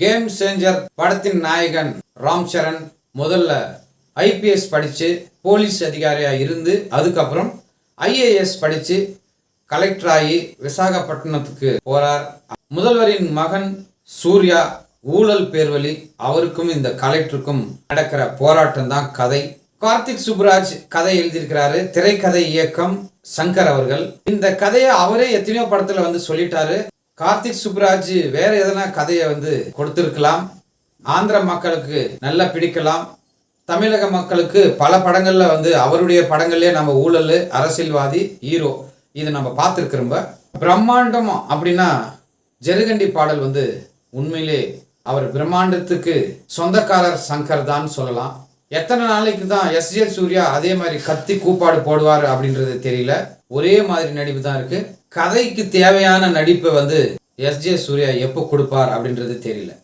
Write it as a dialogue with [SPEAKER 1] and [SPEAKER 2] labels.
[SPEAKER 1] Game changer படத்தின் நாயகன் ராம் சரண் முதல்ல ஐபிஎஸ் படித்து போலீஸ் அதிகாரியாக இருந்து அதுக்கப்புறம் ஐஏஎஸ் படித்து கலெக்டர் ஆகி விசாகப்பட்டினத்துக்கு போறார். முதல்வரின் மகன் சூர்யா ஊழல் பேர்வழி அவருக்கும் இந்த கலெக்டருக்கும் நடக்கிற போராட்டம் தான் கதை. கார்த்திக் சுப்ராஜ் கதை எழுதியிருக்கிறாரு. திரைக்கதை இயக்கம் சங்கர் அவர்கள். இந்த கதையை அவரே எத்தனையோ படத்துல வந்து சொல்லிட்டாரு. கார்த்திக் சுப்ராஜ் வேற எதனா கதையை வந்து கொடுத்துருக்கலாம். ஆந்திர மக்களுக்கு நல்லா பிடிக்கலாம். தமிழக மக்களுக்கு பல படங்களில் வந்து அவருடைய படங்கள்லேயே நம்ம ஊழல் அரசியல்வாதி ஹீரோ இது நம்ம பார்த்துருக்குறோம் பிரம்மாண்டம் அப்படின்னா ஜெருகண்டி பாடல் வந்து உண்மையிலே அவர் பிரம்மாண்டத்துக்கு சொந்தக்காரர் சங்கர் தான் சொல்லலாம். எத்தனை நாளைக்கு தான் எஸ் ஜே சூர்யா அதே மாதிரி கத்தி கூப்பாடு போடுவார் அப்படின்றது தெரியல. ஒரே மாதிரி நடிப்பு தான் இருக்கு. கதைக்கு தேவையான நடிப்பை வந்து எஸ் ஜே சூர்யா எப்போ கொடுப்பார் அப்படின்றது தெரியல.